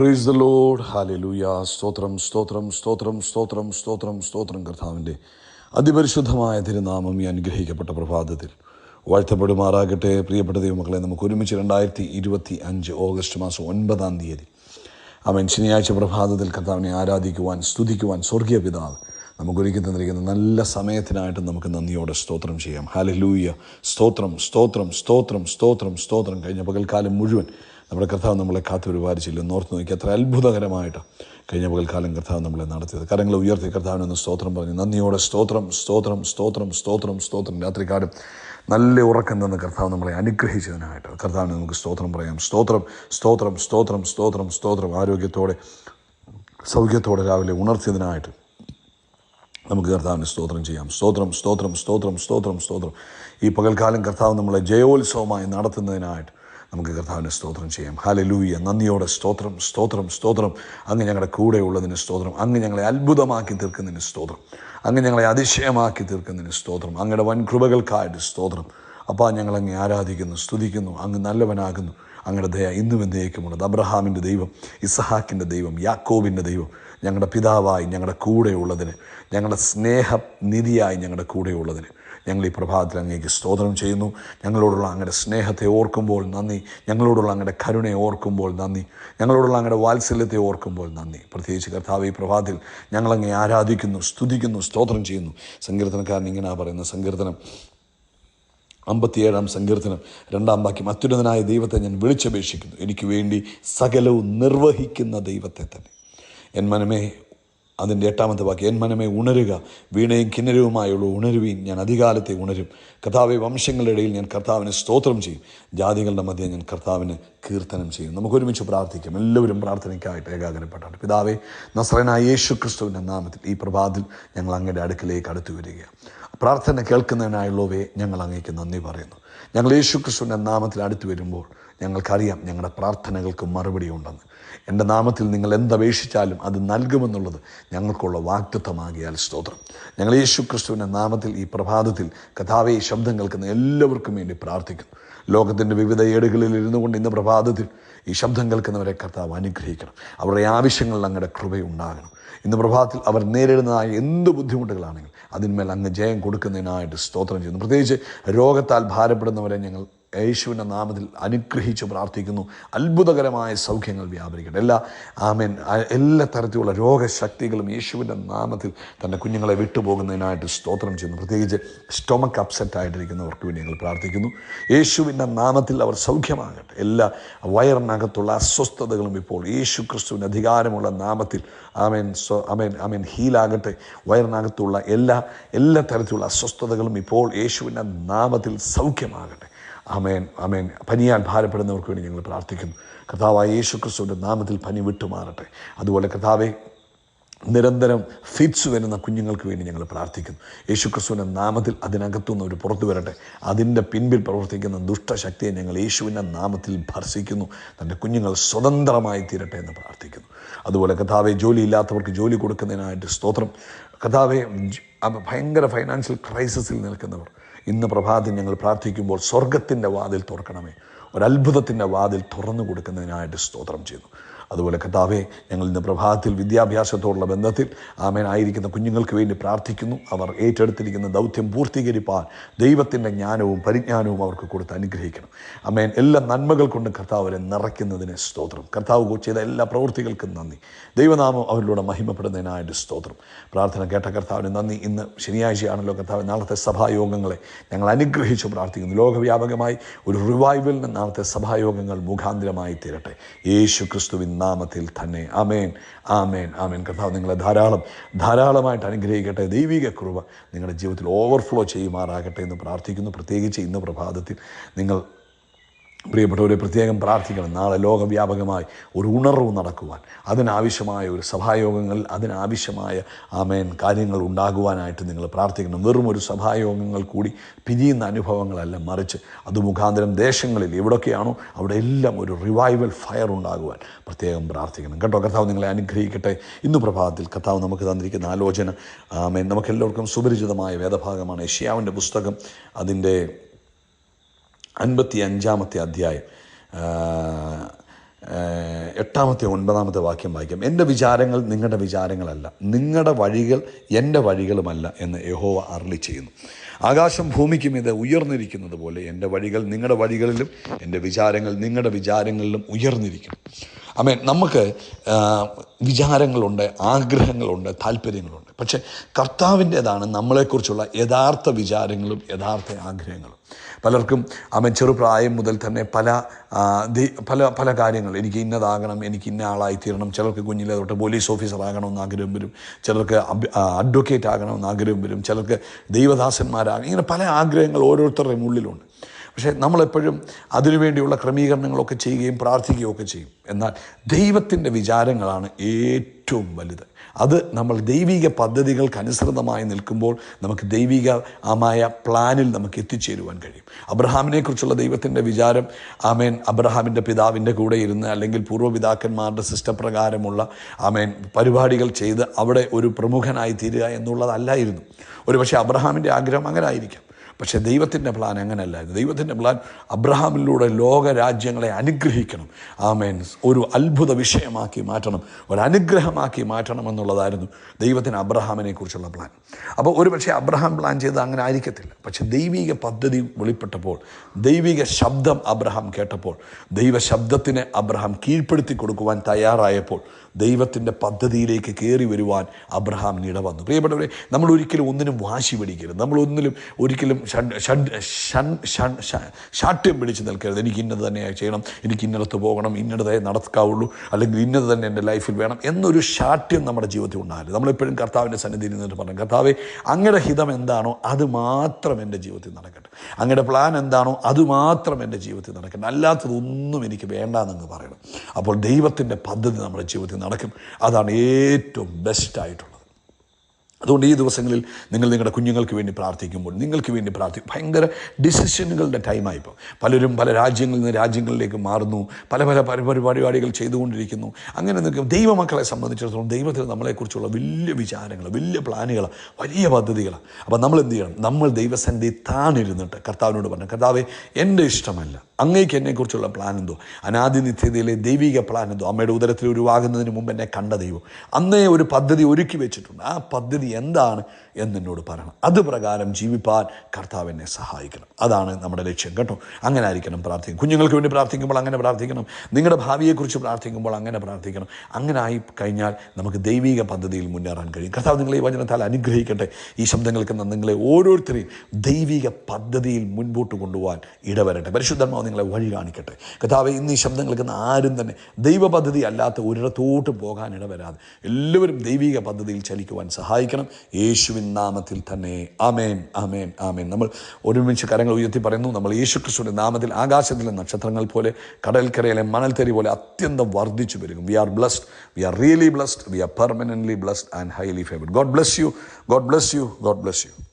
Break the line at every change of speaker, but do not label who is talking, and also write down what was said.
Praise the load hallelujah സ്തോത്രം സ്തോത്രം സ്തോത്രം സ്തോത്രം സ്തോത്രം സ്തോത്രം കർത്താവിന്റെ അതിപരിശുദ്ധമായ തിരുനാമം ഈ അനുഗ്രഹിക്കപ്പെട്ട പ്രഭാതത്തിൽ വാഴ്ത്തപ്പെടുമാറാകട്ടെ. പ്രിയപ്പെട്ട ദൈവമക്കളെ നമുക്ക് ഒരുമിച്ച് രണ്ടായിരത്തി ഇരുപത്തി അഞ്ച് ഓഗസ്റ്റ് മാസം ഒൻപതാം തീയതി അവൻ ശനിയാഴ്ച പ്രഭാതത്തിൽ കർത്താവിനെ ആരാധിക്കുവാൻ സ്തുതിക്കുവാൻ സ്വർഗീയ പിതാവ് നമുക്കൊരുക്കി തന്നിരിക്കുന്ന നല്ല സമയത്തിനായിട്ട് നമുക്ക് നന്ദിയോടെ സ്തോത്രം ചെയ്യാം. ഹാലലൂയ സ്തോത്രം സ്തോത്രം സ്തോത്രം സ്തോത്രം സ്തോത്രം. കഴിഞ്ഞ പകൽക്കാലം മുഴുവൻ നമ്മുടെ കർത്താവ് നമ്മളെ കാത്തു പരിപാലിച്ചില്ല നോർത്ത് നോക്കി അത്ര അത്ഭുതകരമായിട്ട് കഴിഞ്ഞ പകൽക്കാലം കർത്താവ് നമ്മളെ നടത്തിയത്. കരങ്ങളെ ഉയർത്തി കർത്താവിനൊന്ന് സ്തോത്രം പറഞ്ഞു. നന്ദിയോടെ സ്തോത്രം സ്തോത്രം സ്തോത്രം സ്തോത്രം സ്തോത്രം. രാത്രിക്കാലം നല്ല ഉറക്കം തന്ന കർത്താവ് നമ്മളെ അനുഗ്രഹിച്ചതിനായിട്ട്. കർത്താവിന് നമുക്ക് സ്തോത്രം പറയാം. സ്തോത്രം സ്തോത്രം സ്തോത്രം സ്തോത്രം സ്തോത്രം. ആരോഗ്യത്തോടെ സൗഖ്യത്തോടെ രാവിലെ ഉണർത്തിയതിനായിട്ട് നമുക്ക് കർത്താവിന് സ്തോത്രം ചെയ്യാം. സ്തോത്രം സ്തോത്രം സ്തോത്രം സ്തോത്രം സ്തോത്രം. ഈ പകൽക്കാലം കർത്താവ് നമ്മളെ ജയോത്സവമായി നടത്തുന്നതിനായിട്ട് നമുക്ക് കർത്താവിന് സ്തോത്രം ചെയ്യാം. ഹാലലൂയ നന്ദിയോടെ സ്തോത്രം സ്തോത്രം സ്തോത്രം. അങ്ങ് ഞങ്ങളുടെ കൂടെയുള്ളതിന് സ്തോത്രം. അങ്ങ് ഞങ്ങളെ അത്ഭുതമാക്കി തീർക്കുന്നതിന് സ്തോത്രം. അങ്ങ് ഞങ്ങളെ അതിശയമാക്കി തീർക്കുന്നതിന് സ്തോത്രം. അങ്ങയുടെ വൻ കൃപകൾക്കായിട്ട് സ്തോത്രം. അപ്പാ ഞങ്ങളങ്ങ് ആരാധിക്കുന്നു സ്തുതിക്കുന്നു അങ്ങ് നല്ലവനാകുന്നു. അങ്ങയുടെ ദയ ഇന്നും എന്നേക്കുമുള്ളത്. അബ്രഹാമിന്റെ ദൈവം ഇസഹാക്കിന്റെ ദൈവം യാക്കോബിന്റെ ദൈവം ഞങ്ങളുടെ പിതാവായി ഞങ്ങളുടെ കൂടെയുള്ളതിന് ഞങ്ങളുടെ സ്നേഹനിധിയായി ഞങ്ങളുടെ കൂടെയുള്ളതിന്. ഞങ്ങൾ ഈ പ്രഭാതത്തിൽ അങ്ങേക്ക് സ്തോത്രം ചെയ്യുന്നു. ഞങ്ങളോടുള്ള അങ്ങയുടെ സ്നേഹത്തെ ഓർക്കുമ്പോൾ നന്ദി. ഞങ്ങളോടുള്ള അങ്ങയുടെ കരുണയെ ഓർക്കുമ്പോൾ നന്ദി. ഞങ്ങളോടുള്ള അങ്ങയുടെ വാത്സല്യത്തെ ഓർക്കുമ്പോൾ നന്ദി. പ്രത്യേകിച്ച് കർത്താവ് ഈ പ്രഭാതത്തിൽ ഞങ്ങളങ്ങെ ആരാധിക്കുന്നു സ്തുതിക്കുന്നു സ്തോത്രം ചെയ്യുന്നു. സങ്കീർത്തനക്കാരൻ ഇങ്ങനെ പറയുന്ന സങ്കീർത്തനം അമ്പത്തിയേഴാം സങ്കീർത്തനം രണ്ടാം വാക്യം. അത്യുന്നതനായ ദൈവത്തെ ഞാൻ വിളിച്ചപേക്ഷിക്കുന്നു. എനിക്ക് വേണ്ടി സകലവും നിർവഹിക്കുന്ന ദൈവത്തെ തന്നെ. എൻ മനമേ അതിന്റെ എട്ടാമത്തെ വാക്യം എൻ മനമേ ഉണരുക വീണയും കിന്നരവുമായുള്ള ഉണരുവീൻ ഞാൻ അധികാലത്തെ ഉണരും. കർത്താവെ വംശങ്ങളുടെ ഇടയിൽ ഞാൻ കർത്താവിനെ സ്തോത്രം ചെയ്യും. ജാതികളുടെ മധ്യേ ഞാൻ കർത്താവിന് കീർത്തനം ചെയ്യും നമുക്ക് ഒരുമിച്ച് പ്രാർത്ഥിക്കാം. എല്ലാവരും പ്രാർത്ഥനയ്ക്കായിട്ട് ഏകാഗ്രപ്പെട്ടാണ് പിതാവേ നസ്രനായ യേശു ക്രിസ്തുവിന്റെ നാമത്തിൽ ഈ പ്രഭാതത്തിൽ ഞങ്ങൾ അങ്ങയുടെ അടുക്കിലേക്ക് അടുത്തു വരികയാണ് പ്രാർത്ഥന കേൾക്കുന്നതിനായുള്ളവയെ ഞങ്ങൾ അങ്ങേക്ക് നന്ദി പറയുന്നു. ഞങ്ങൾ യേശു ക്രിസ്തുവിന്റെ നാമത്തിൽ അടുത്തു വരുമ്പോൾ ഞങ്ങൾക്കറിയാം ഞങ്ങളുടെ പ്രാർത്ഥനകൾക്ക് മറുപടി ഉണ്ടെന്ന്. എന്റെ നാമത്തിൽ നിങ്ങൾ എന്തപേക്ഷിച്ചാലും അത് നൽകുമെന്നുള്ളത് ഞങ്ങൾക്കുള്ള വാക്തത്വമാകിയാൽ സ്തോത്രം. ഞങ്ങൾ യേശു ക്രിസ്തുവിന്റെ നാമത്തിൽ ഈ പ്രഭാതത്തിൽ കഥാവെ ശബ്ദം കേൾക്കുന്ന എല്ലാവർക്കും വേണ്ടി പ്രാർത്ഥിക്കുന്നു. ലോകത്തിന്റെ വിവിധ ഏടുകളിൽ ഇരുന്നു കൊണ്ട് ഇന്ന് പ്രഭാതത്തിൽ ഈ ശബ്ദം കേൾക്കുന്നവരെ കർത്താവ് അനുഗ്രഹിക്കണം. അവരുടെ ആവശ്യങ്ങളിൽ അങ്ങയുടെ കൃപയുണ്ടാകണം ഇന്ന് പ്രഭാതത്തിൽ അവർ നേരിടുന്നതായ എന്ത് ബുദ്ധിമുട്ടുകളാണെങ്കിലും അതിന്മേൽ അങ്ങ് ജയം കൊടുക്കുന്നതിനായിട്ട് സ്തോത്രം ചെയ്യുന്നു. പ്രത്യേകിച്ച് രോഗത്താൽ ഭാരപ്പെടുന്നവരെ ഞങ്ങൾ യേശുവിന്റെ നാമത്തിൽ അനുഗ്രഹിച്ച് പ്രാർത്ഥിക്കുന്നു. അത്ഭുതകരമായ സൗഖ്യങ്ങൾ വ്യാപരിക്കട്ടെ. എല്ലാ ആമേൻ. എല്ലാ തരത്തിലുള്ള രോഗശക്തികളും യേശുവിന്റെ നാമത്തിൽ തന്റെ കുഞ്ഞുങ്ങളെ വിട്ടുപോകുന്നതിനായിട്ട് സ്തോത്രം ചെയ്യുന്നു. പ്രത്യേകിച്ച് സ്റ്റൊമക്ക് അപ്സെറ്റ് ആയിട്ടിരിക്കുന്നവർക്ക് വേണ്ടി ഞങ്ങൾ പ്രാർത്ഥിക്കുന്നു. യേശുവിന്റെ നാമത്തിൽ അവർ സൗഖ്യമാകട്ടെ. എല്ലാ വയറിനകത്തുള്ള അസ്വസ്ഥതകളും ഇപ്പോൾ യേശു ക്രിസ്തുവിന്റെ അധികാരമുള്ള നാമത്തിൽ ആമേൻ സ്വ അമേൻ അമേൻ ഹീലാകട്ടെ. വയറിനകത്തുള്ള എല്ലാ എല്ലാ തരത്തിലുള്ള അസ്വസ്ഥതകളും ഇപ്പോൾ യേശുവിന്റെ നാമത്തിൽ സൗഖ്യമാകട്ടെ. അമേൻ അമേൻ പനിയാൽ ഭാരപ്പെടുന്നവർക്ക് വേണ്ടി ഞങ്ങൾ പ്രാർത്ഥിക്കുന്നു. കർത്താവായ യേശു ക്രിസ്തുവിന്റെ നാമത്തിൽ പനി വിട്ടുമാറട്ടെ. അതുപോലെ കർത്താവെ നിരന്തരം ഫിറ്റ്സ് വരുന്ന കുഞ്ഞുങ്ങൾക്ക് വേണ്ടി ഞങ്ങൾ പ്രാർത്ഥിക്കുന്നു. യേശു ക്രിസ്തുവിന്റെ നാമത്തിൽ അതിനകത്തുനിന്ന് ഒരു പുറത്തു വരട്ടെ. അതിന്റെ പിൻപിൽ പ്രവർത്തിക്കുന്ന ദുഷ്ടശക്തിയെ ഞങ്ങൾ യേശുവിന്റെ നാമത്തിൽ ഭർസിക്കുന്നു. തന്റെ കുഞ്ഞുങ്ങൾ സ്വതന്ത്രമായി തീരട്ടെ എന്ന് പ്രാർത്ഥിക്കുന്നു. അതുപോലെ കഥാവെ ജോലിയില്ലാത്തവർക്ക് ജോലി കൊടുക്കുന്നതിനായിട്ട് സ്തോത്രം. കഥാവെ ഭയങ്കര ഫൈനാൻഷ്യൽ ക്രൈസിസിൽ നിൽക്കുന്നവർ. ഇന്ന് പ്രഭാതം ഞങ്ങൾ പ്രാർത്ഥിക്കുമ്പോൾ സ്വർഗത്തിന്റെ വാതിൽ തുറക്കണമേ. ഒരത്ഭുതത്തിന്റെ വാതിൽ തുറന്നു കൊടുക്കുന്നതിനായിട്ട് സ്തോത്രം ചെയ്യുന്നു. അതുപോലെ കർത്താവെ ഞങ്ങൾ ഇന്ന് പ്രഭാതത്തിൽ വിദ്യാഭ്യാസത്തോടുള്ള ബന്ധത്തിൽ ആമേൻ ആയിരിക്കുന്ന കുഞ്ഞുങ്ങൾക്ക് വേണ്ടി പ്രാർത്ഥിക്കുന്നു. അവർ ഏറ്റെടുത്തിരിക്കുന്ന ദൗത്യം പൂർത്തീകരിപ്പാൻ ദൈവത്തിന്റെ ജ്ഞാനവും പരിജ്ഞാനവും അവർക്ക് കൊടുത്ത് അനുഗ്രഹിക്കണം. അമേൻ എല്ലാ നന്മകൾ കൊണ്ട് കർത്താവിനെ നിറയ്ക്കുന്നതിന് സ്തോത്രം. കർത്താവ് ചെയ്ത എല്ലാ പ്രവൃത്തികൾക്കും നന്ദി. ദൈവനാമം അവരിലൂടെ മഹിമപ്പെടുന്നതിനായിട്ട് സ്തോത്രം. പ്രാർത്ഥന കേട്ട കർത്താവിന് നന്ദി. ഇന്ന് ശനിയാഴ്ചയാണല്ലോ കർത്താവ് നാളത്തെ സഭായോഗങ്ങളെ ഞങ്ങൾ അനുഗ്രഹിച്ചു പ്രാർത്ഥിക്കുന്നു. ലോകവ്യാപകമായി ഒരു റിവൈവലിന് നാളത്തെ സഭായോഗങ്ങൾ മുഖാന്തരമായി തീരട്ടെ. യേശു ക്രിസ്തുവിൻ നാമത്തിൽ തന്നെ. ആമേൻ ആമേൻ ആമേൻ. കർത്താവ് നിങ്ങളെ ധാരാളം ധാരാളമായിട്ട് അനുഗ്രഹിക്കട്ടെ. ദൈവിക കൃപ നിങ്ങളുടെ ജീവിതത്തിൽ ഓവർഫ്ലോ ചെയ്യുമാറാകട്ടെ എന്ന് പ്രാർത്ഥിക്കുന്നു. പ്രത്യേകിച്ച് ഇന്ന് പ്രഭാതത്തിൽ നിങ്ങൾ പ്രിയപ്പെട്ടവരെ പ്രത്യേകം പ്രാർത്ഥിക്കണം. നാളെ ലോകവ്യാപകമായി ഒരു ഉണർവ് നടക്കുവാൻ അതിനാവശ്യമായ ഒരു സഭായോഗങ്ങളിൽ അതിനാവശ്യമായ ആമേൻ കാര്യങ്ങൾ ഉണ്ടാകുവാനായിട്ട് നിങ്ങൾ പ്രാർത്ഥിക്കണം. വെറും ഒരു സഭായോഗങ്ങൾ കൂടി പിരിയുന്ന അനുഭവങ്ങളല്ല മറിച്ച് അത് മുഖാന്തരം ദേശങ്ങളിൽ എവിടെയൊക്കെയാണോ അവിടെ എല്ലാം ഒരു റിവൈവൽ ഫയർ ഉണ്ടാകുവാൻ പ്രത്യേകം പ്രാർത്ഥിക്കണം. കേട്ടോ കർത്താവ് നിങ്ങളെ അനുഗ്രഹിക്കട്ടെ. ഇന്ന് പ്രഭാതത്തിൽ കർത്താവ് നമുക്ക് തന്നിരിക്കുന്ന ആലോചന ആമേൻ നമുക്കെല്ലാവർക്കും സുപരിചിതമായ വേദഭാഗമാണ്. ഏഷ്യാവിന്റെ പുസ്തകം അതിന്റെ അൻപത്തി അഞ്ചാമത്തെ അധ്യായം എട്ടാമത്തെ ഒൻപതാമത്തെ വാക്യം വായിക്കാം. എന്റെ വിചാരങ്ങൾ നിങ്ങളുടെ വിചാരങ്ങളല്ല നിങ്ങളുടെ വഴികൾ എന്റെ വഴികളുമല്ല എന്ന് യഹോവ അരളി ചെയ്യുന്നു. ആകാശം ഭൂമിക്കും ഇത് ഉയർന്നിരിക്കുന്നത് പോലെ എന്റെ വഴികൾ നിങ്ങളുടെ വഴികളിലും എന്റെ വിചാരങ്ങൾ നിങ്ങളുടെ വിചാരങ്ങളിലും ഉയർന്നിരിക്കും. അമേ നമുക്ക് വിചാരങ്ങളുണ്ട് ആഗ്രഹങ്ങളുണ്ട് താല്പര്യങ്ങളുണ്ട്. പക്ഷേ കർത്താവിന്റേതാണ് നമ്മളെക്കുറിച്ചുള്ള യഥാർത്ഥ വിചാരങ്ങളും യഥാർത്ഥ ആഗ്രഹങ്ങളും. പലർക്കും അവൻ ചെറുപ്രായം മുതൽ തന്നെ പല പല പല കാര്യങ്ങൾ. എനിക്ക് ഇന്നതാകണം എനിക്ക് ഇന്ന ആളായിത്തീരണം. ചിലർക്ക് കുഞ്ഞിലെ തൊട്ട് പോലീസ് ഓഫീസർ ആകണമെന്ന് ആഗ്രഹം വരും. ചിലർക്ക് അഡ്വക്കേറ്റ് ആകണമെന്ന് ആഗ്രഹം വരും. ചിലർക്ക് ദൈവദാസന്മാരാകണം. ഇങ്ങനെ പല ആഗ്രഹങ്ങൾ ഓരോരുത്തരുടെയും ഉള്ളിലുണ്ട് പക്ഷേ നമ്മളെപ്പോഴും അതിനുവേണ്ടിയുള്ള ക്രമീകരണങ്ങളൊക്കെ ചെയ്യുകയും പ്രാർത്ഥിക്കുകയും ഒക്കെ ചെയ്യും. എന്നാൽ ദൈവത്തിന്റെ വിചാരങ്ങളാണ് ഏറ്റവും വലുത്. അത് നമ്മൾ ദൈവിക പദ്ധതികൾക്കനുസൃതമായി നിൽക്കുമ്പോൾ നമുക്ക് ദൈവികമായ പ്ലാനിൽ നമുക്ക് എത്തിച്ചേരുവാൻ കഴിയും. അബ്രഹാമിനെക്കുറിച്ചുള്ള ദൈവത്തിന്റെ വിചാരം ആമേൻ അബ്രഹാമിന്റെ പിതാവിന്റെ കൂടെ ഇരുന്ന് അല്ലെങ്കിൽ പൂർവപിതാക്കന്മാരുടെ സിസ്റ്റപ്രകാരമുള്ള ആമേൻ പരിപാടികൾ ചെയ്ത് അവിടെ ഒരു പ്രമുഖനായി തീരുക എന്നുള്ളതല്ലായിരുന്നു. ഒരു പക്ഷേ അബ്രഹാമിന്റെ ആഗ്രഹം അങ്ങനെ ആയിരിക്കാം പക്ഷേ ദൈവത്തിന്റെ പ്ലാൻ അങ്ങനെയല്ലായിരുന്നു ദൈവത്തിന്റെ പ്ലാൻ അബ്രഹാമിലൂടെ ലോകരാജ്യങ്ങളെ അനുഗ്രഹിക്കണം. ആമേൻ. ഒരു അത്ഭുത വിഷയമാക്കി മാറ്റണം. ഒരു അനുഗ്രഹമാക്കി മാറ്റണം എന്നുള്ളതായിരുന്നു ദൈവത്തിന് അബ്രഹാമിനെ കുറിച്ചുള്ള പ്ലാൻ അപ്പോൾ ഒരു പക്ഷേ അബ്രഹാം പ്ലാൻ ചെയ്ത് അങ്ങനെ ആയിരിക്കത്തില്ല. പക്ഷേ ദൈവിക പദ്ധതി വെളിപ്പെട്ടപ്പോൾ ദൈവിക ശബ്ദം അബ്രഹാം കേട്ടപ്പോൾ ദൈവ ശബ്ദത്തിന് അബ്രഹാം കീഴ്പ്പെടുത്തി കൊടുക്കുവാൻ തയ്യാറായപ്പോൾ ദൈവത്തിന്റെ പദ്ധതിയിലേക്ക് കയറി വരുവാൻ അബ്രഹാമിന് ഇടവന്നു പ്രിയപ്പെട്ടവരെ നമ്മൾ ഒരിക്കലും ഒന്നിനും വാശി പിടിക്കരുത്. നമ്മൾ ഒന്നിലും ഒരിക്കലും ശാഠ്യം പിടിച്ച് നിൽക്കരുത്. എനിക്ക് ഇന്നത് തന്നെ ചെയ്യണം. എനിക്ക് ഇന്നിടത്ത് പോകണം. ഇന്നിടത്തേ നടക്കാവുള്ളൂ. അല്ലെങ്കിൽ ഇന്നത് തന്നെ എന്റെ ലൈഫിൽ വേണം എന്നൊരു ശാഠ്യം നമ്മുടെ ജീവിതത്തിൽ ഉണ്ടാകരുത് നമ്മളെപ്പോഴും കർത്താവിന്റെ സന്നിധിയിൽ നിന്നിട്ട് പറഞ്ഞു കർത്താവെ അങ്ങയുടെ ഹിതം എന്താണോ അത് മാത്രം എന്റെ ജീവിതത്തിൽ നടക്കട്ടെ. അങ്ങയുടെ പ്ലാൻ എന്താണോ അത് മാത്രം എന്റെ ജീവിതത്തിൽ നടക്കട്ടെ. അല്ലാത്തതൊന്നും എനിക്ക് വേണ്ടാന്നങ്ങ് പറയണം. അപ്പോൾ ദൈവത്തിന്റെ പദ്ധതി നമ്മുടെ ജീവിതത്തിൽ നടക്കും. അതാണ് ഏറ്റവും ബെസ്റ്റായിട്ടുള്ളത് അതുകൊണ്ട് ഈ ദിവസങ്ങളിൽ നിങ്ങൾ നിങ്ങളുടെ കുഞ്ഞുങ്ങൾക്ക് വേണ്ടി പ്രാർത്ഥിക്കുമ്പോൾ നിങ്ങൾക്ക് വേണ്ടി പ്രാർത്ഥിക്കും ഭയങ്കര ഡിസിഷനുകളുടെ ടൈമായിപ്പോൾ പലരും പല രാജ്യങ്ങളിൽ നിന്ന് രാജ്യങ്ങളിലേക്ക് മാറുന്നു. പല പല പരി- പരിപാടികൾ ചെയ്തുകൊണ്ടിരിക്കുന്നു. അങ്ങനെ നിൽക്കും. ദൈവമക്കളെ സംബന്ധിച്ചിടത്തോളം ദൈവത്തിന് നമ്മളെക്കുറിച്ചുള്ള വലിയ വിചാരങ്ങൾ വലിയ പ്ലാനുകൾ വലിയ പദ്ധതികൾ. അപ്പോൾ നമ്മൾ എന്ത് ചെയ്യണം? നമ്മൾ ദൈവസന്ധി താണിരുന്നിട്ട് കർത്താവിനോട് പറഞ്ഞു കർത്താവെ എന്റെ ഇഷ്ടമല്ല. അങ്ങേക്ക് എന്നെക്കുറിച്ചുള്ള പ്ലാൻ എന്തോ? അനാദി നിത്യതയിലെ ദൈവിക പ്ലാൻ എന്തോ? അമ്മയുടെ ഉദരത്തിൽ ഉരുവാകുന്നതിന് മുമ്പ് എന്നെ കണ്ട ദൈവം. അന്നേ ഒരു പദ്ധതി ഒരുക്കി വെച്ചിട്ടുണ്ട്. ആ പദ്ധതി എന്താണ് എന്നെന്നോട് പറയണം. അത് പ്രകാരം ജീവിപ്പാൻ കർത്താവ് എന്നെ സഹായിക്കണം. അതാണ് നമ്മുടെ ലക്ഷ്യം കേട്ടോ. അങ്ങനെ ആയിരിക്കണം പ്രാർത്ഥിക്കും. കുഞ്ഞുങ്ങൾക്ക് വേണ്ടി പ്രാർത്ഥിക്കുമ്പോൾ അങ്ങനെ പ്രാർത്ഥിക്കണം. നിങ്ങളുടെ ഭാവിയെക്കുറിച്ച് പ്രാർത്ഥിക്കുമ്പോൾ അങ്ങനെ പ്രാർത്ഥിക്കണം. അങ്ങനെ ആയി കഴിഞ്ഞാൽ നമുക്ക് ദൈവിക പദ്ധതിയിൽ മുന്നേറാൻ കഴിയും. കർത്താവ് നിങ്ങളെ ഈ വചനത്താൽ അനുഗ്രഹിക്കട്ടെ. ഈ ശബ്ദങ്ങൾക്ക് നിങ്ങളെ ഓരോരുത്തരെയും ദൈവിക പദ്ധതിയിൽ മുൻപോട്ട് കൊണ്ടുപോകാൻ ഇടവരട്ടെ. പരിശുദ്ധമാവ് നിങ്ങളെ വഴി കാണിക്കട്ടെ. കർത്താവ് ഇന്ന് ഈ ശബ്ദങ്ങൾക്ക് ആരും തന്നെ ദൈവ പദ്ധതി അല്ലാത്ത ഒരിടത്തോട്ട് പോകാൻ ഇടവരാതെ എല്ലാവരും ദൈവിക പദ്ധതിയിൽ ചലിക്കുവാൻ സഹായിക്കണം. യേശുവിൻ നാമത്തിൽ തന്നെ. ആമേൻ ആമേൻ ആമേൻ. നമ്മൾ ഒരുമിച്ച് കരങ്ങൾ ഉയർത്തി പറയുന്നു. നമ്മൾ യേശു ക്രിസ്തുവിന്റെ നാമത്തിൽ ആകാശത്തിലെ നക്ഷത്രങ്ങൾ പോലെ കടൽക്കരയിലെ മണൽത്തരി പോലെ അത്യന്തം വർദ്ധിച്ചു വരും we are blessed we are really blessed we are permanently blessed and highly favoured God bless you God bless you God bless you